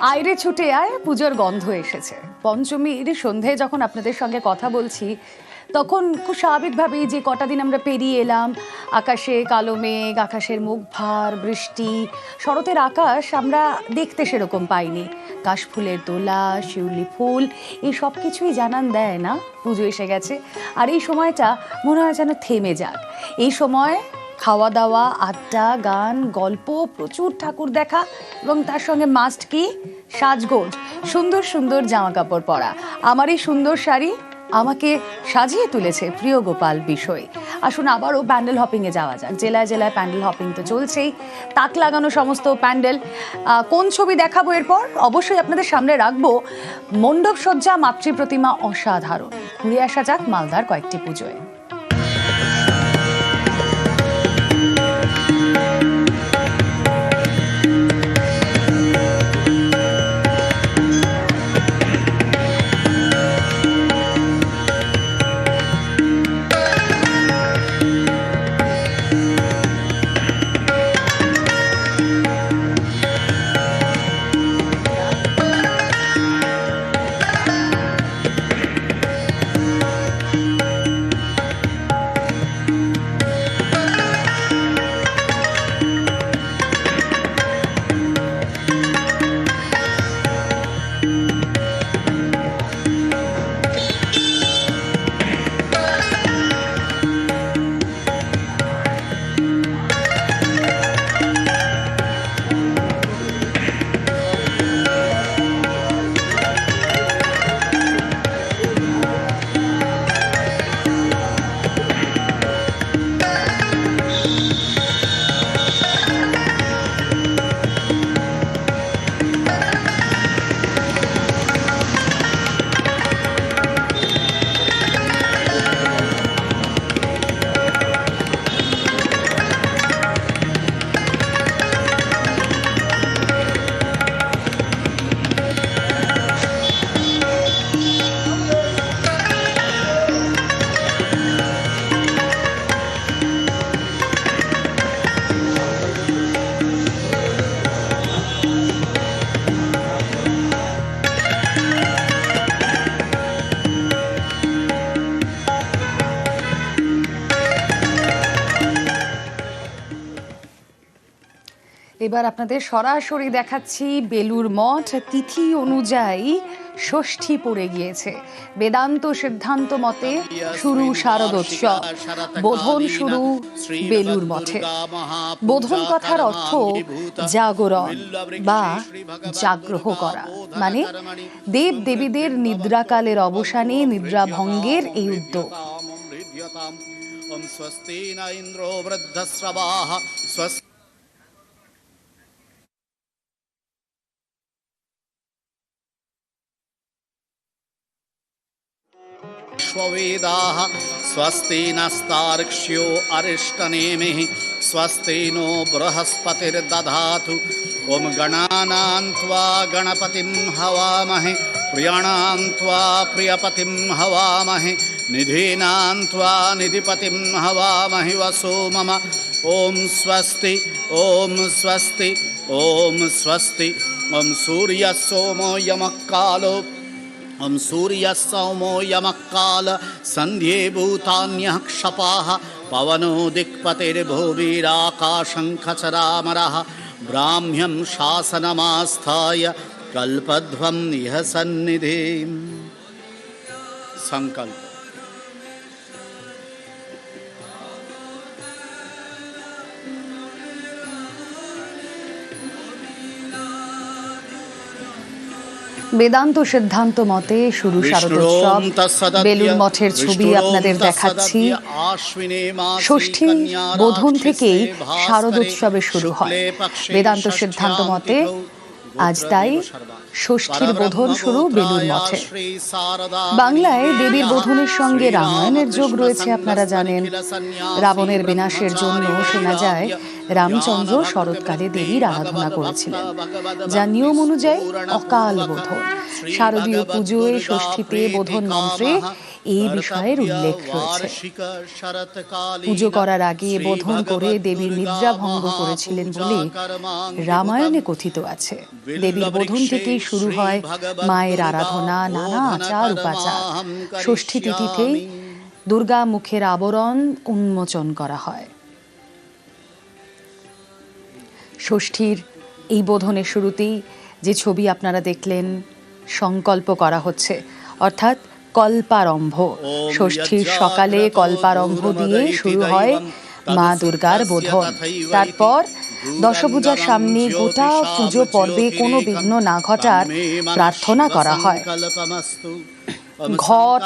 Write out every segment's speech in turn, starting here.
আইরে ছুটে আয়, পুজোর গন্ধ এসেছে। পঞ্চমীর সন্ধ্যায় যখন আপনাদের সঙ্গে কথা বলছি, তখন খুব স্বাভাবিকভাবেই যে কটা দিন আমরা পেরিয়ে এলাম, আকাশে কালো মেঘ, আকাশের মুখ ভার, বৃষ্টি, শরতের আকাশ আমরা দেখতে সেরকম পাইনি। কাশফুলের দোলা শিউলি ফুল, এই সব কিছুই জানান দেয় না, পুজো এসে গেছে। আর এই সময়টা মনে হয় যেন থেমে যাক। এই সময় খাওয়া দাওয়া আড্ডা, গান, গল্প, প্রচুর ঠাকুর দেখা এবং তার সঙ্গে মাস্ট কি? সাজগোজ, সুন্দর সুন্দর জামা কাপড় পরা। আমার এই সুন্দর শাড়ি আমাকে সাজিয়ে তুলেছে প্রিয় গোপাল বিষয়। আসুন আবারও প্যান্ডেল হপিংয়ে যাওয়া যাক। জেলায় জেলায় প্যান্ডেল হপিং তো চলছেই। তাক লাগানো সমস্ত প্যান্ডেল। কোন ছবি দেখাবো এরপর? অবশ্যই আপনাদের সামনে রাখব মণ্ডপ সজ্জা মাতৃ প্রতিমা অসাধারণ। ঘুরে আসা যাক মালদার কয়েকটি পুজোয়। এবার আপনাদের সরাসরি দেখাচ্ছি বেলুর মঠ। তিথি অনুযায়ী ষষ্ঠী পড়ে গিয়েছে। বেদান্ত সিদ্ধান্ত মতে শুরু শারদোৎসব। বোধন শুরু বেলুর মঠে। বোধন কথার অর্থ জাগরণ বা জাগ্রহ করা। মানে দেব দেবীদের নিদ্রাকালের অবসানে নিদ্রা ভঙ্গের এই উদ্যোগ। স্বস্তি স্বস্তি विश्ववेदाः स्वस्ति नस्तार्क्ष्यो अरिष्टनेमिः स्वस्ति नो बृहस्पतिर्दधातु। ॐ गणानां त्वा गणपतिं हवामहे प्रियाणां त्वा प्रियपतिं हवामहे निधीनां त्वा निधिपतिं हवामहि वसो मम। ॐ स्वस्ति ॐ स्वस्ति ॐ स्वस्ति। ॐ सूर्यः सोमो यमः कालो ॐ सूर्यः सौमो यमः काल सन्ध्ये भूतान्यः क्षपाः पवनो दिक्पतिर्भुवीराकाशं खचरामरः ब्राह्म्यं शासनमास्थाय कल्पध्वं इह सन्निधिम् सङ्कल्प বেদান্ত সিদ্ধান্ত মতে শুরু শারদোৎসব। বেলুন মঠের ছবি আপনাদের দেখাচ্ছি। ষষ্ঠী বোধন থেকেই শারদ উৎসবে শুরু হয়। বেদান্ত সিদ্ধান্ত মতে আজ তাই ষষ্ঠীর বোধন শুরু বেলুর মঠে। বাংলায় দেবীর বোধনের সঙ্গে রামায়ণের যোগ রয়েছে আপনারা জানেন। রাবণের বিনাশের জন্য শোনা যায় রামচন্দ্র শরৎকালে দেবীর আরাধনা করেছিলেন। যা নিয়ম অনুযায়ী অকাল বোধন। শারদীয় পুজোয় ষষ্ঠীতে বোধন মন্ত্রে এই বিষয়ের উল্লেখ রয়েছে। পুজো করার আগে বোধন করে দেবীর নিদ্রা ভঙ্গ করেছিলেন বলে রামায়ণে কথিত আছে। দেবীর বোধন থেকেই শুরু হয় মায়ের আরাধনা, নানা আচার, উপাচার। ষষ্ঠী তিথিতেই দুর্গা মুখের আবরণ উন্মোচন করা হয়। ষষ্ঠীর এই বোধনের শুরুতেই যে ছবি আপনারা দেখলেন, সংকল্প করা হচ্ছে। অর্থাৎ কল্পারম্ভ। ষষ্ঠীর সকালে কল্পারম্ভ দিয়ে শুরু হয় মা দুর্গার বোধন। তারপর দশপূজার সামনে গোটা পুজো পর্বে কোনো বিঘ্ন না ঘটার প্রার্থনা করা হয়। ঘট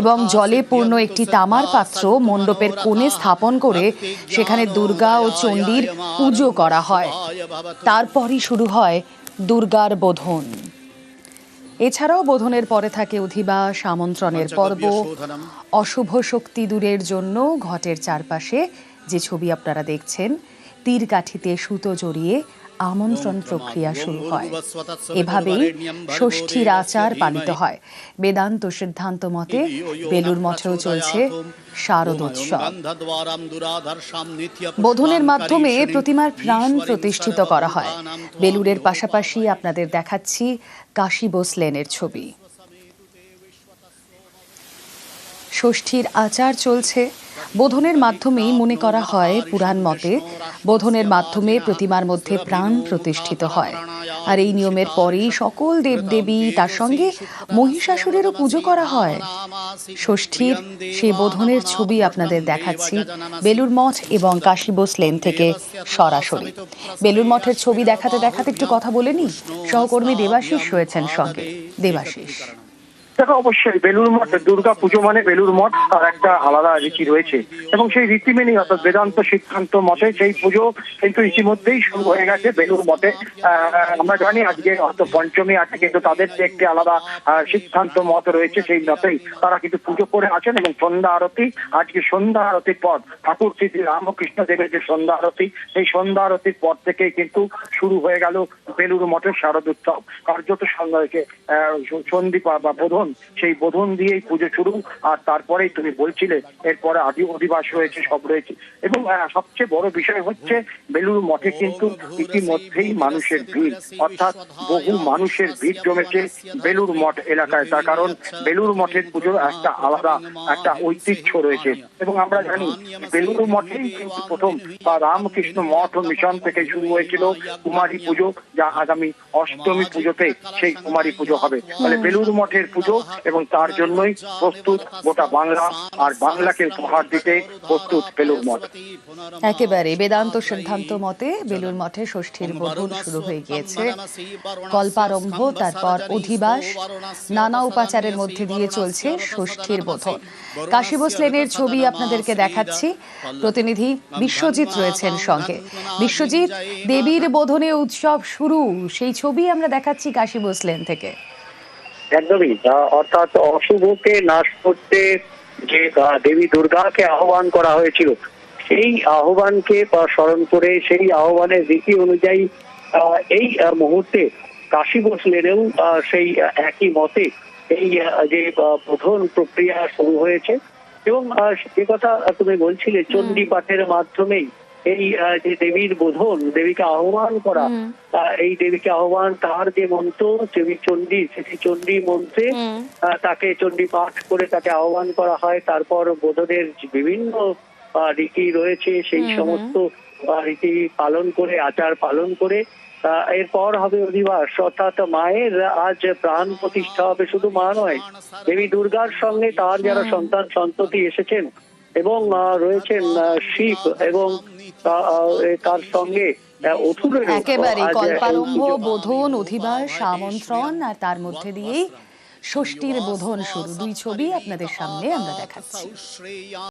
এবং জলে পূর্ণ একটি তামার পাত্র মণ্ডপের কোণে স্থাপন করে সেখানে দুর্গা ও চণ্ডীর পুজো করা হয়। তারপরই শুরু হয় দুর্গার বোধন। এছাড়াও বোধনের পরে থাকে অধিবা সামন্ত্রণের পর্ব। অশুভ শক্তি দূরের জন্য ঘটের চারপাশে যে ছবি আপনারা দেখছেন তীর কাঠিতে সুতো জড়িয়ে আমন্ত্রণ প্রক্রিয়া শুরু হয়। এভাবেই ষষ্ঠীর আচার পালিত হয়। বেদান্ত সিদ্ধান্ত মতে বেলুর মঠেও চলছে শারদোৎসব বোধনের মাধ্যমে প্রতিমার প্রাণ প্রতিষ্ঠিত করা হয়। বেলুরের পাশাপাশি আপনাদের দেখাচ্ছি কাশী বোস লেনের ছবি। ষষ্ঠীর আচার চলছে। বোধনের মাধ্যমেই মনে করা হয় পুরাণ মতে, বোধনের মাধ্যমে প্রতিমার মধ্যে প্রাণ প্রতিষ্ঠিত হয়। আর এই নিয়মের পরেই সকল দেবদেবী তার সঙ্গে মহিষাসুরেরও পুজো করা হয়। ষষ্ঠীর সেই বোধনের ছবি আপনাদের দেখাচ্ছি বেলুর মঠ এবং কাশী বোস লেন থেকে সরাসরি। বেলুর মঠের ছবি দেখাতে দেখাতে একটু কথা বলে নি সহকর্মী দেবাশিস রয়েছেন সঙ্গে। দেবাশিস। দেখো, অবশ্যই বেলুর মঠ, দুর্গা পুজো মানে বেলুর মঠ, তার একটা আলাদা রীতি রয়েছে। এবং সেই রীতি মেনেই অর্থাৎ বেদান্ত সিদ্ধান্ত মতে সেই পুজো কিন্তু ইতিমধ্যেই শুরু হয়ে গেছে বেলুর মঠে। আমরা জানি আজকে অর্থ পঞ্চমী আছে, কিন্তু তাদের যে একটি আলাদা সিদ্ধান্ত মত রয়েছে সেই মতেই তারা কিন্তু পুজো করে আছেন এবং সন্ধ্যা আরতি, আজকে সন্ধ্যা আরতির পর ঠাকুর শ্রী রামকৃষ্ণ দেবের যে সন্ধ্যা আরতি, সেই সন্ধ্যা আরতির পর থেকেই কিন্তু শুরু হয়ে গেল বেলুর মঠের শারদ উৎসব কার্যত সন্ধ্যা সন্ধ্যাকে সন্দীপা বা বোধন সেই বোধন দিয়েই পুজো শুরু, আর তারপরেই তুমি বলছিলে, এরপরে আদি অধিবাস রয়েছে সব রয়েছে। এবং সবচেয়ে বড় বিষয় হচ্ছে বেলুর মঠে কিন্তু ইতিমধ্যেই মানুষের ভিড়। অর্থাৎ বহু মানুষের ভিড় জমেছে বেলুর মঠ এলাকায়। তার কারণ বেলুর মঠের পুজোর একটা আলাদা, একটা ঐতিহ্য রয়েছে। এবং আমরা জানি বেলুর মঠেই কিন্তু প্রথম, বা রামকৃষ্ণ মঠ ও মিশন থেকে শুরু হয়েছিল কুমারী পুজো, যা আগামী অষ্টমী পুজোতে সেই কুমারী পুজো হবে। ফলে বেলুর মঠের পুজো এবং তার জন্যই প্রস্তুত গোটা বাংলা আর বাংলাকে উপহার দিতে প্রস্তুত বেলুর মঠ। একেবারে বেদান্ত সিদ্ধান্ত মতে বেলুর মঠে ষষ্ঠীর বোধন শুরু হয়ে গিয়েছে। কল্পারম্ভ, তারপর অধিবাস, নানা উপাচারের মধ্যে দিয়ে চলছে ষষ্ঠীর বোধন। কাশী লেনের ছবি আপনাদেরকে দেখাচ্ছি। প্রতিনিধি বিশ্বজিৎ রয়েছেন সঙ্গে। বিশ্বজিৎ, দেবীর বোধনে উৎসব শুরু। সেই ছবি আমরা দেখাচ্ছি কাশী লেন থেকে। একদমই। অর্থাৎ অশুভকে নাশ করতে যে দেবী দুর্গাকে আহ্বান করা হয়েছিল সেই আহ্বানকে স্মরণ করে সেই আহ্বানের রীতি অনুযায়ী এই মুহূর্তে কাশী বসলেনেও সেই একই মতে এই যে বোধন প্রক্রিয়া শুরু হয়েছে। এবং যে কথা তুমি বলছিলে চণ্ডী পাঠের মাধ্যমেই এই যে দেবীর বোধন দেবীকে আহ্বান করা এই দেবীকে আহ্বান তার যে মন্ত্র দেবী চণ্ডী সেটি চণ্ডী মন্ত্রে তাকে চণ্ডী পাঠ করে তাকে আহ্বান করা হয়। তারপর বোধনের বিভিন্ন রীতি রয়েছে সেই সমস্ত রীতি পালন করে আচার পালন করে আহ, এরপর হবে অধিবাস। অর্থাৎ মায়ের আজ প্রাণ প্রতিষ্ঠা হবে শুধু মা নয় দেবী দুর্গার সঙ্গে তার যারা সন্তান সন্ততি এসেছেন এবং রয়েছেন শিব এবং তার সঙ্গে একেবারে কল্পারম্ভ বোধন অধিবাস আমন্ত্রণ আর তার মধ্যে দিয়েই ষষ্ঠীর বোধন শুরু। দুই ছবি আপনাদের সামনে আমরা দেখাচ্ছি।